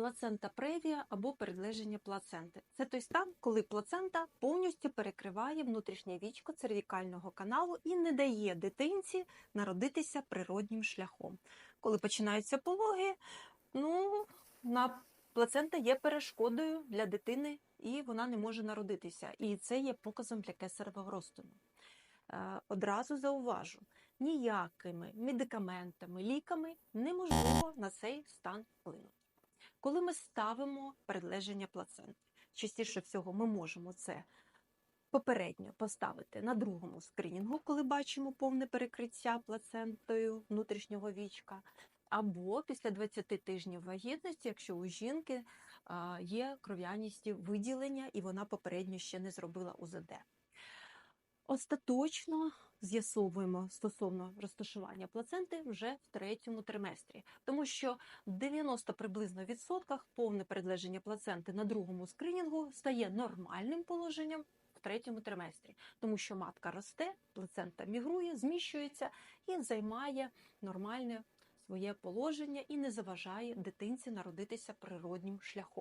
плацента превія або передлеження плаценти. Це той стан, коли плацента повністю перекриває внутрішнє вічко цервікального каналу і не дає дитинці народитися природнім шляхом. Коли починаються пологи, ну, на плацента є перешкодою для дитини, і вона не може народитися. І це є показом для кесаревого розтину. Е, Одразу зауважу, ніякими медикаментами, ліками неможливо на цей стан вплинути. Коли ми ставимо передлеження плаценти, частіше всього ми можемо це попередньо поставити на другому скринінгу, коли бачимо повне перекриття плацентою внутрішнього вічка, або після 20 тижнів вагітності, якщо у жінки є кров'яністі виділення і вона попередньо ще не зробила УЗД. Остаточно з'ясовуємо стосовно розташування плаценти вже в третьому триместрі, тому що в 90 приблизно відсотках повне передлеження плаценти на другому скринінгу стає нормальним положенням в третьому триместрі, тому що матка росте, плацента мігрує, зміщується і займає нормальне своє положення і не заважає дитинці народитися природнім шляхом.